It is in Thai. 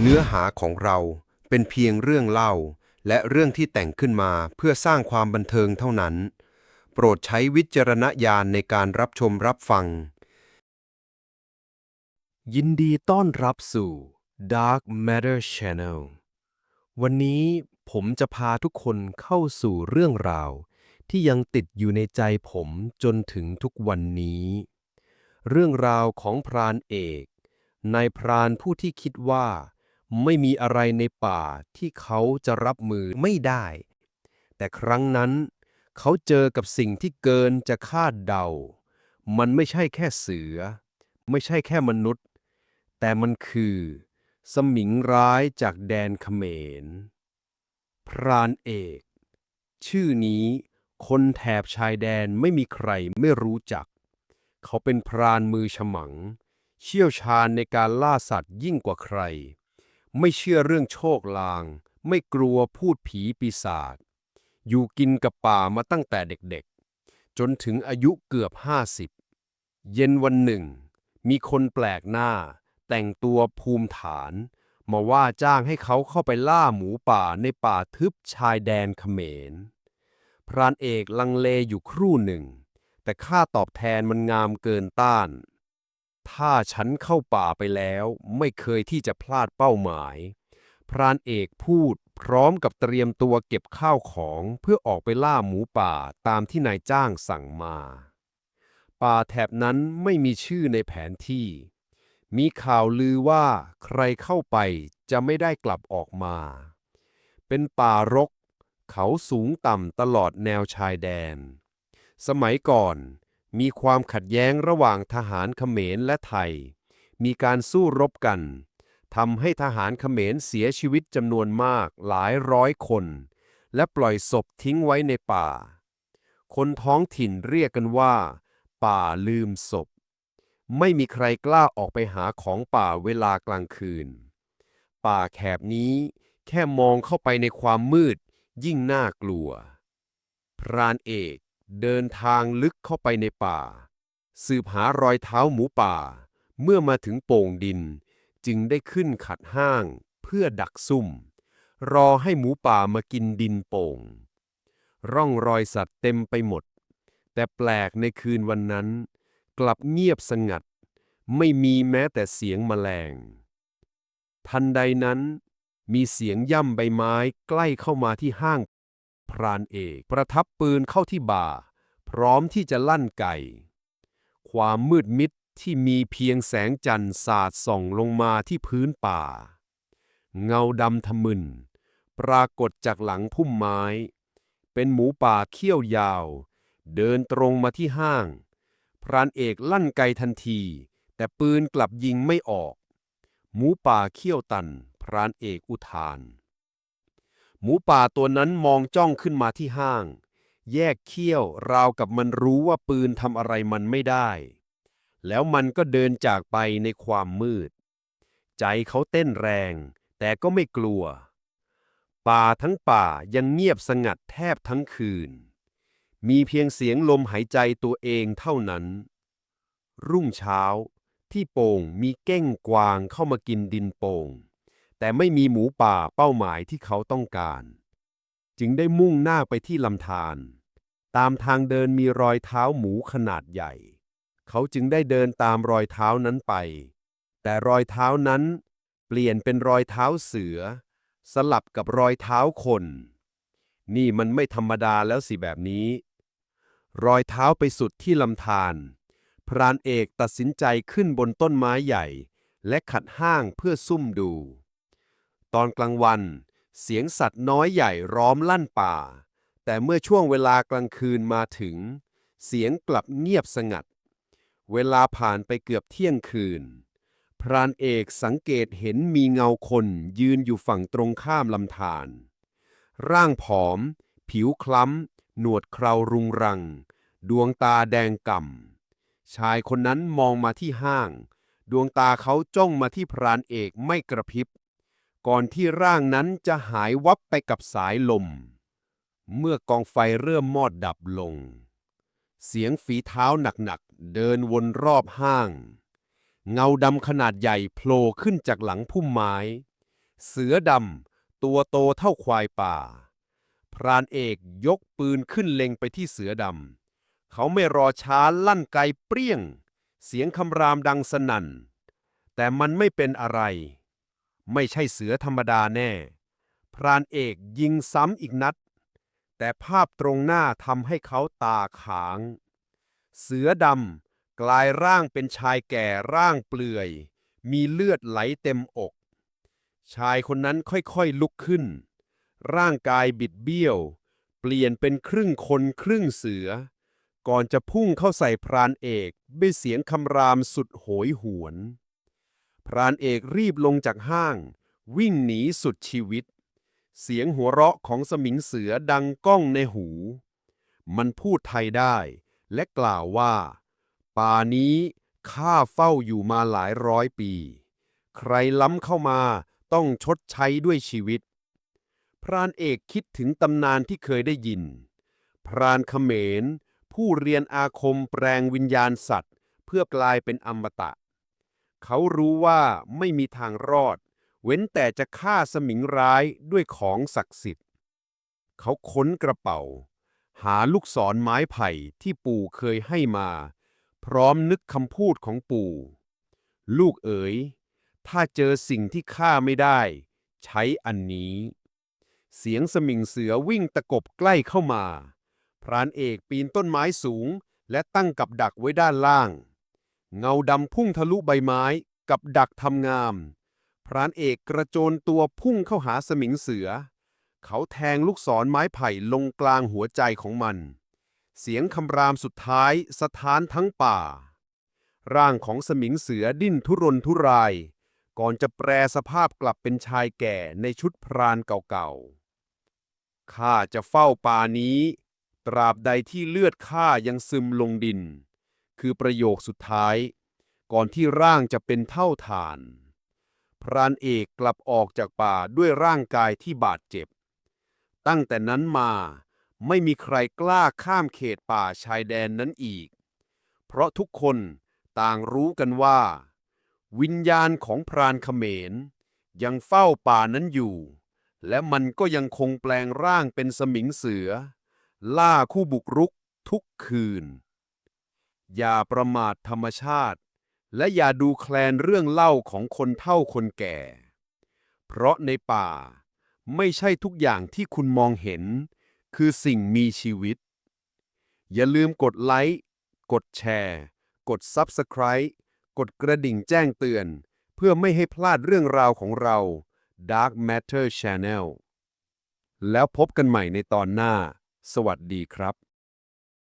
เนื้อหาของเราเป็นเพียงเรื่องเล่า และเรื่องที่แต่งขึ้นมาเพื่อสร้างความบันเทิงเท่านั้น โปรดใช้วิจารณญาณในการรับชมรับฟัง ยินดีต้อนรับสู่ Dark Matter Channel วันนี้ผมจะพาทุกคนเข้าสู่เรื่องราว ที่ยังติดอยู่ในใจผมจนถึงทุกวันนี้ เรื่องราวของพรานเอกนายพรานผู้ที่คิดว่า ไม่มีอะไรในป่าที่เขาจะรับมือไม่ได้ แต่ครั้งนั้น เขาเจอกับสิ่งที่เกินจะคาดเดา มันไม่ใช่แค่เสือ ไม่ใช่แค่มนุษย์ แต่มันคือ สมิงร้ายจากแดนเขมร พรานเอก ชื่อนี้คนแถบชายแดนไม่มีใครไม่รู้จัก เขาเป็นพรานมือฉมัง เชี่ยวชาญในการล่าสัตว์ยิ่งกว่าใคร ไม่เชื่อเรื่องโชคลาง ไม่กลัวพูดผีปีศาจ อยู่กินกับป่ามาตั้งแต่เด็กๆ จนถึงอายุเกือบห้าสิบ เย็นวันหนึ่ง มีคนแปลกหน้า แต่งตัวภูมิฐาน มาว่าจ้างให้เขาเข้าไปล่าหมูป่าในป่าทึบชายแดนเขมร พรานเอกลังเลอยู่ครู่หนึ่ง แต่ค่าตอบแทนมันงามเกินต้าน ถ้าฉันเข้าป่าไปแล้วไม่เคยที่จะพลาดเป้าหมาย พรานเอกพูดพร้อมกับเตรียมตัวเก็บข้าวของเพื่อออกไปล่าหมูป่าตามที่นายจ้างสั่งมา ป่าแถบนั้นไม่มีชื่อในแผนที่ มีข่าวลือว่าใครเข้าไปจะไม่ได้กลับออกมา เป็นป่ารก เขาสูงต่ำตลอดแนวชายแดน สมัยก่อน มีความขัดแย้งระหว่างทหารเขมรและไทย มีการสู้รบกันทำให้ทหารเขมรเสียชีวิตจำนวนมากหลายร้อยคน และปล่อยศพทิ้งไว้ในป่า คนท้องถิ่นเรียกกันว่า ป่าลืมศพ ไม่มีใครกล้าออกไปหาของป่าเวลากลางคืน ป่าแถบนี้แค่มองเข้าไปในความมืดยิ่งน่ากลัว พรานเอก เดินทางลึกเข้าไปในป่า สืบหารอยเท้าหมูป่า เมื่อมาถึงโป่งดิน จึงได้ขึ้นขัดห้างเพื่อดักซุ่ม รอให้หมูป่ามากินดินโป่ง ร่องรอยสัตว์เต็มไปหมด แต่แปลกในคืนวันนั้น กลับเงียบสงัด ไม่มีแม้แต่เสียงแมลง ทันใดนั้น มีเสียงย่ำใบไม้ใกล้เข้ามาที่ห้าง พรานเอก ประทับปืนเข้าที่บ่า พร้อมที่จะลั่นไก่ ความมืดมิดที่มีเพียงแสงจันทร์สาดส่องลงมาที่พื้นป่า เงาดำทะมึน ปรากฏจากหลังพุ่มไม้ เป็นหมูป่าเขี้ยวยาว เดินตรงมาที่ห้าง พรานเอกลั่นไกทันที แต่ปืนกลับยิงไม่ออก หมูป่าเขี้ยวตัน พรานเอกอุทาน หมูป่าตัวนั้นมองจ้องขึ้นมาที่ห้าง แยกเขี้ยวราวกับมันรู้ว่าปืนทำอะไรมันไม่ได้ แล้วมันก็เดินจากไปในความมืด ใจเขาเต้นแรง แต่ก็ไม่กลัว ป่าทั้งป่ายังเงียบสงัดแทบทั้งคืน มีเพียงเสียงลมหายใจตัวเองเท่านั้น รุ่งเช้าที่โป่งมีเก้งกวางเข้ามากินดินโป่ง แต่ไม่มีหมูป่าเป้าหมายที่เขาต้องการ จึงได้มุ่งหน้าไปที่ลำธารตามทางเดินมีรอยเท้าหมูขนาดใหญ่ เขาจึงได้เดินตามรอยเท้านั้นไป แต่รอยเท้านั้น เปลี่ยนเป็นรอยเท้าเสือ สลับกับรอยเท้าคน นี่มันไม่ธรรมดาแล้วสิแบบนี้ รอยเท้าไปสุดที่ลำธารพรานเอกตัดสินใจขึ้นบนต้นไม้ใหญ่ และขัดห้างเพื่อซุ่มดู ตอนกลางวัน เสียงสัตว์น้อยใหญ่ร้อมลั่นป่า แต่เมื่อช่วงเวลากลางคืนมาถึง เสียงกลับเงียบสงัด เวลาผ่านไปเกือบเที่ยงคืน พรานเอกสังเกตเห็นมีเงาคนยืนอยู่ฝั่งตรงข้ามลำธารร่างผอม ผิวคล้ำ หนวดเครารุงรัง ดวงตาแดงก่ำ ชายคนนั้นมองมาที่ห้าง ดวงตาเขาจ้องมาที่พรานเอกไม่กระพริบ ก่อนที่ร่างนั้นจะหายวับไปกับสายลม เมื่อกองไฟเริ่มมอดดับลง เสียงฝีเท้าหนักๆ เดินวนรอบห้าง เงาดำขนาดใหญ่โผล่ขึ้นจากหลังพุ่มไม้ เสือดำตัวโตเท่าควายป่า พรานเอกยกปืนขึ้นเล็งไปที่เสือดำ เขาไม่รอช้าลั่นไกเปรี้ยง เสียงคำรามดังสนั่น แต่มันไม่เป็นอะไร ไม่ใช่เสือธรรมดาแน่ พรานเอกยิงซ้ำอีกนัด แต่ภาพตรงหน้าทำให้เขาตาขาง เสือดำกลายร่างเป็นชายแก่ร่างเปลือย มีเลือดไหลเต็มอก ชายคนนั้นค่อยๆลุกขึ้น ร่างกายบิดเบี้ยว เปลี่ยนเป็นครึ่งคนครึ่งเสือ ก่อนจะพุ่งเข้าใส่พรานเอกด้วยเสียงคำรามสุดโหยหวน พรานเอกรีบลงจากห้าง วิ่งหนีสุดชีวิต เสียงหัวเราะของสมิงเสือดังก้องในหู มันพูดไทยได้และกล่าวว่า ป่านี้ข้าเฝ้าอยู่มาหลายร้อยปี ใครล้ำเข้ามาต้องชดใช้ด้วยชีวิต พรานเอกคิดถึงตำนานที่เคยได้ยิน พรานเขมร ผู้เรียนอาคมแปลงวิญญาณสัตว์ เพื่อกลายเป็นอมตะ เขารู้ว่าไม่มีทางรอด เว้นแต่จะฆ่าสมิงร้ายด้วยของศักดิ์สิทธิ์ เขาค้นกระเป๋า หาลูกศรไม้ไผ่ที่ปู่เคยให้มา พร้อมนึกคำพูดของปู่ ลูกเอ๋ย ถ้าเจอสิ่งที่ฆ่าไม่ได้ ใช้อันนี้ เสียงสมิงเสือวิ่งตะกบใกล้เข้ามา พรานเอกปีนต้นไม้สูงและตั้งกับดักไว้ด้านล่าง เงาดำพุ่งทะลุใบไม้กับดักทำงาม พรานเอกกระโจนตัวพุ่งเข้าหาสมิงเสือ เขาแทงลูกศรไม้ไผ่ลงกลางหัวใจของมัน เสียงคำรามสุดท้ายสถานทั้งป่า ร่างของสมิงเสือดิ้นทุรนทุราย ก่อนจะแปรสภาพกลับเป็นชายแก่ในชุดพรานเก่าๆ ข้าจะเฝ้าป่านี้ ตราบใดที่เลือดข้ายังซึมลงดิน คือประโยคสุดท้าย ก่อนที่ร่างจะเป็นเท่าฐาน พรานเอกกลับออกจากป่าด้วยร่างกายที่บาดเจ็บ ตั้งแต่นั้นมาไม่มีใครกล้าข้ามเขตป่าชายแดนนั้นอีก เพราะทุกคนต่างรู้กันว่า วิญญาณของพรานเขมร ยังเฝ้าป่านั้นอยู่ และมันก็ยังคงแปลงร่างเป็นสมิงเสือ ล่าคู่บุกรุกทุกคืน อย่าประมาทธรรมชาติ และอย่าดูแคลนเรื่องเล่าของคนเฒ่าคนแก่ เพราะในป่าไม่ใช่ทุกอย่างที่คุณมองเห็น คือสิ่งมีชีวิต อย่าลืมกดไลค์ กดแชร์ กด Subscribe กดกระดิ่งแจ้งเตือน เพื่อไม่ให้พลาดเรื่องราวของเรา Dark Matter Channel แล้วพบกันใหม่ในตอนหน้า สวัสดีครับ